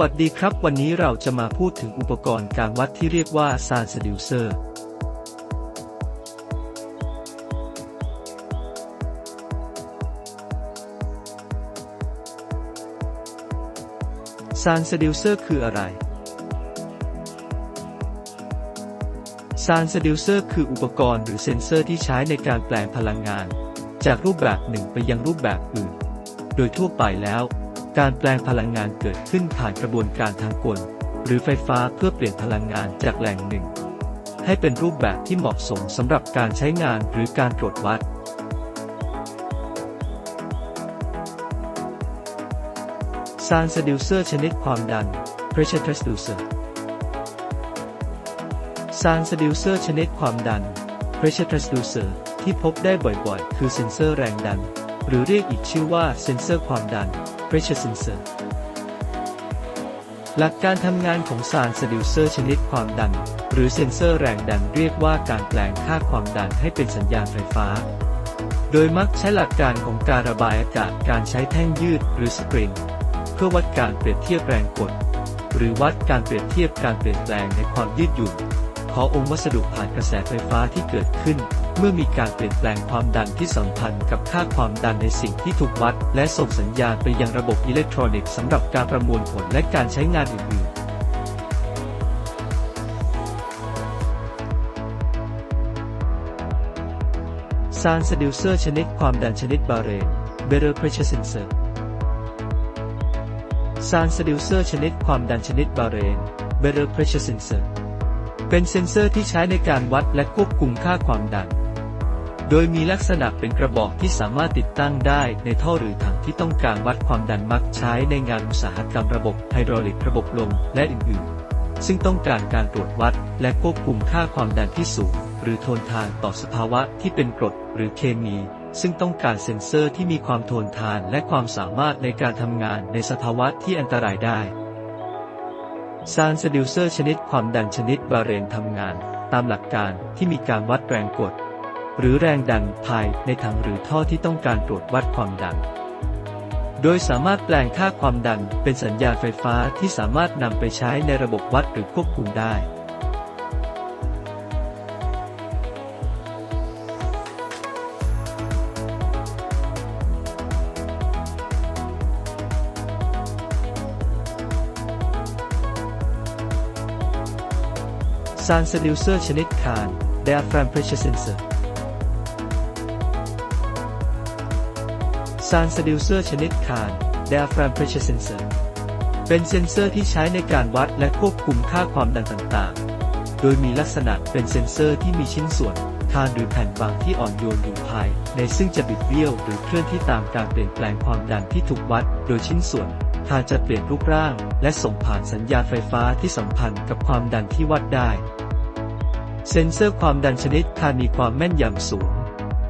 วัสดีครับ วันนี้เราจะมาพูดถึงอุปกรณ์การวัดที่เรียกว่า Sound Seducer Sound Seducer คืออะไร Sound Seducer คืออุปกรณ์หรือเซ็นเซอร์ที่ใช้ในการแปลงพลังงาน จากรูปแบบหนึ่งไปยังรูปแบบอื่น โดยทั่วไปแล้ว การแปลงพลังงานเกิดขึ้นผ่านกระบวนการทางกล หรือไฟฟ้าเพื่อเปลี่ยนพลังงานจากแหล่งหนึ่ง ให้เป็นรูปแบบที่เหมาะสมสำหรับการใช้งานหรือการตรวจวัด Sound Seducer ชนิดความดัน Pressure Transducer Sound Seducer ชนิดความดัน Pressure Transducer ที่พบได้บ่อยๆ คือเซ็นเซอร์แรงดัน หรือเรียกอีกชื่อว่าเซ็นเซอร์ความดัน Pressure Sensor หลักการทำงานของ Sound Seducer ชนิดความดัน หรือเซ็นเซอร์แรงดันเรียกว่าการแปลงค่าความดันให้เป็นสัญญาณไฟฟ้า โดยมักใช้หลักการของการระบายอากาศการใช้แท่งยืดหรือสปริง เพื่อวัดการเปรียบเทียบแรงกด หรือวัดการเปรียบเทียบการเปลี่ยนแปลงในความยืดหยุ่น ขององค์วัสดุผ่านกระแสไฟฟ้าที่เกิดขึ้น เมื่อมีการเปลี่ยนแปลงความดันที่สัมพันธ์กับค่าความดันในสิ่งที่ถูกวัด และส่งสัญญาณไปยังระบบอิเล็กทรอนิกส์สำหรับการประมวลผลและการใช้งานอื่นๆ Sound Seducer ชนิดความดันชนิดบาเรน Better Pressure Sensor Sound Seducer ชนิดความดันชนิดบาเรน Better Pressure Sensor เป็นเซ็นเซอร์ที่ใช้ในการวัดและควบคุมค่าความดัน โดยมีลักษณะเป็นกระบอกที่สามารถติดตั้งได้ในท่อหรือถังที่ต้องการวัดความดันมักใช้ในงานอุตสาหกรรมระบบไฮดรอลิกระบบลมและอื่นๆ ซึ่งต้องการการตรวจวัดและควบคุมค่าความดันที่สูง หรือทนทานต่อสภาวะที่เป็นกรดหรือเคมี ซึ่งต้องการเซ็นเซอร์ที่มีความทนทานและความสามารถในการทำงานในสภาวะที่อันตรายได้ซานสดิวเซอร์ชนิดความดันชนิดบาเรนทำงาน ตามหลักการที่มีการวัดแรงกด หรือแรงดันภายในถังหรือท่อที่ต้องการตรวจวัดความดัน โดยสามารถแปลงค่าความดันเป็นสัญญาณไฟฟ้าที่สามารถนำไปใช้ในระบบวัดหรือควบคุมได้ Sound Seducer ชนิดคาน Diaphragm Pressure Sensor Sound Seducer ชนิดคาน Diaphragm Pressure Sensor เป็นเซ็นเซอร์ที่ใช้ในการวัดและควบคุมค่าความดันต่างๆ โดยมีลักษณะเป็นเซ็นเซอร์ที่มีชิ้นส่วนคานหรือแผ่นบางที่อ่อนโยนอยู่ภาย ในซึ่งจะบิดเบี้ยวหรือเคลื่อนที่ตามการเปลี่ยนแปลงความดันที่ถูกวัด โดยชิ้นส่วนคานจะเปลี่ยนรูปร่าง และส่งผ่านสัญญาณไฟฟ้าที่สัมพันธ์กับความดันที่วัดได้ เซ็นเซอร์ความดันชนิดคานมีความแม่นยำสูง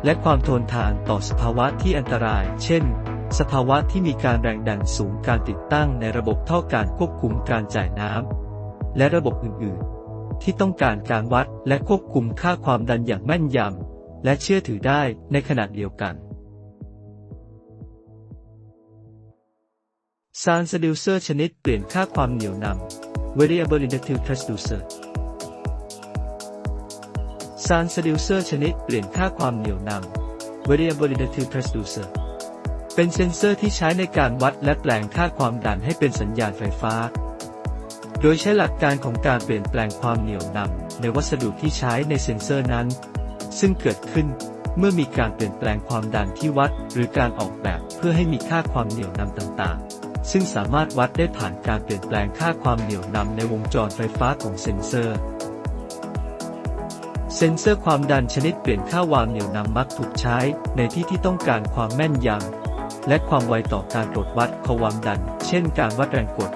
และความทนทานต่อสภาวะที่อันตราย เช่น สภาวะที่มีการแรงดันสูงการติดตั้งในระบบท่อการควบคุมการจ่ายน้ำและระบบอื่นๆ ที่ต้องการการวัดและควบคุมค่าความดันอย่างแม่นยำและเชื่อถือได้ในขณะเดียวกันซานสดิวเซอร์ชนิดเปลี่ยนค่าความเหนียวนำ Variable Inductive Transducer านสดิวเซอร์ชนิดเปลี่ยนค่าความเหนียวนำ Variable Inductive Transducer เป็นเซ็นเซอร์ที่ใช้ในการวัดและแปลงค่าความดันให้เป็นสัญญาณไฟฟ้า โดยใช้หลักการของการเปลี่ยนแปลงความเหนียวนำในวัสดุที่ใช้ในเซ็นเซอร์นั้น ซึ่งเกิดขึ้นเมื่อมีการเปลี่ยนแปลงความดันที่วัด หรือการออกแบบเพื่อให้มีค่าความเหนียวนำต่างๆ ซึ่งสามารถวัดได้ผ่านการเปลี่ยนแปลงค่าความเหนียวนำในวงจรไฟฟ้าของเซ็นเซอร์ เซ็นเซอร์ความดันชนิดเปลี่ยนค่าวามเหนี่ยวนำมักถูกใช้ในที่ที่ต้องการความแม่นยำและความไวต่อการตรวจวัดความดัน เช่นการวัดแรงกด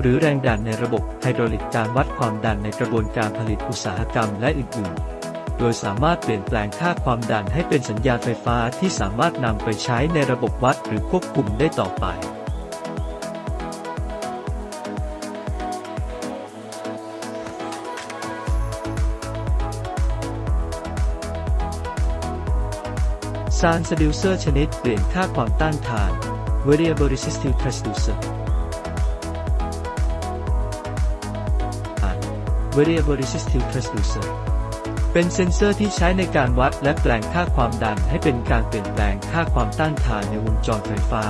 หรือแรงดันในระบบไฮดรอลิกการวัดความดันในกระบวนการผลิตอุตสาหกรรมและอื่น ๆโดยสามารถเปลี่ยนแปลงค่าความดันให้เป็นสัญญาณไฟฟ้าที่สามารถนำไปใช้ในระบบวัดหรือควบคุมได้ต่อไป สารสดิวเซอร์ชนิดเปลี่ยนค่าความต้านทาน variable resistive transducer variable resistive transducer เป็นเซนเซอร์ที่ใช้ในการวัดและแปลงค่าความดันให้เป็นการเปลี่ยนแปลงค่าความต้านทานในวงจรไฟฟ้า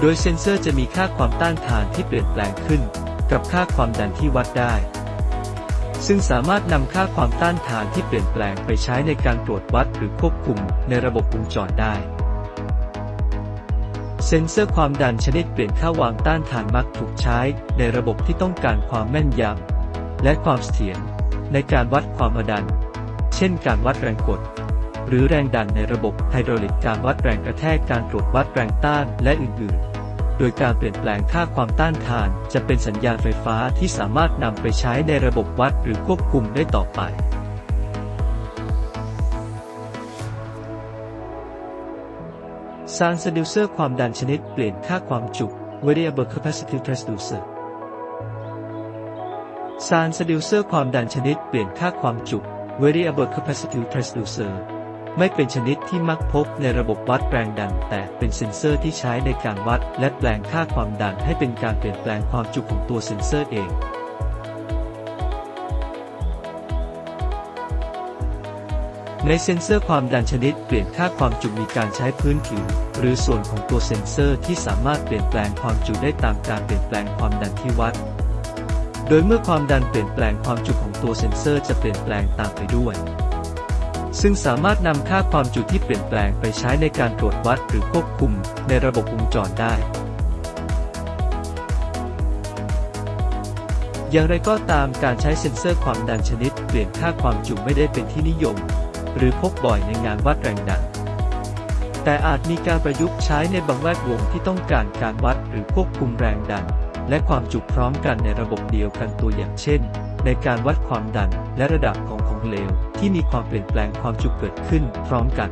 โดยเซนเซอร์จะมีค่าความต้านทานที่เปลี่ยนแปลงขึ้น กับค่าความดันที่วัดได้ ซึ่งสามารถนำค่าความต้านทานที่เปลี่ยนแปลงไปใช้ในการตรวจวัดหรือควบคุมในระบบวงจรได้ เซ็นเซอร์ความดันชนิดเปลี่ยนค่าวางต้านทานมักถูกใช้ในระบบที่ต้องการความแม่นยำและความเสถียรในการวัดความดัน เช่น การวัดแรงกด หรือแรงดันในระบบไฮดรอลิกการวัดแรงกระแทกการตรวจวัดแรงต้านและอื่นๆ โดยการเปลี่ยนแปลงค่าความต้านทาน จะเป็นสัญญาณไฟฟ้าที่สามารถนำไปใช้ในระบบวัดหรือควบคุมได้ต่อไปซานสดิวเซอร์ความดันชนิดเปลี่ยนค่าความจุ variable capacitive transducer ซานสดิวเซอร์ความดันชนิดเปลี่ยนค่าความจุ variable capacitive transducer ไม่เป็นชนิดที่มักพบในระบบวัดแรงดัน แต่เป็นเซ็นเซอร์ที่ใช้ในการวัด และแปลงค่าความดันให้เป็นการเปลี่ยนแปลงความจุของตัวเซ็นเซอร์เองในเซ็นเซอร์ความดันชนิดเปลี่ยนค่าความจุมีการใช้พื้นผิวหรือส่วนของตัวเซ็นเซอร์ที่สามารถเปลี่ยนแปลงความจุได้ตามการเปลี่ยนแปลงความดันที่วัด โดยเมื่อความดันเปลี่ยนแปลงความจุของตัวเซ็นเซอร์จะเปลี่ยนแปลงตามไปด้วย ซึ่งสามารถนำค่าความจุที่เปลี่ยนแปลงไปใช้ในการตรวจวัดหรือควบคุมในระบบวงจรได้ อย่างไรก็ตามการใช้เซ็นเซอร์ความดันชนิด เปลี่ยนค่าความจุไม่ได้เป็นที่นิยม หรือพบบ่อยในงานวัดแรงดัน แต่อาจมีการประยุกต์ใช้ในบางแวดวงที่ต้องการการวัดหรือควบคุมแรงดัน และความจุพร้อมกันในระบบเดียวกันตัวอย่างเช่น ในการวัดความดันและระดับของของเหลวที่มีความเปลี่ยนแปลงความจุเกิดขึ้นพร้อมกัน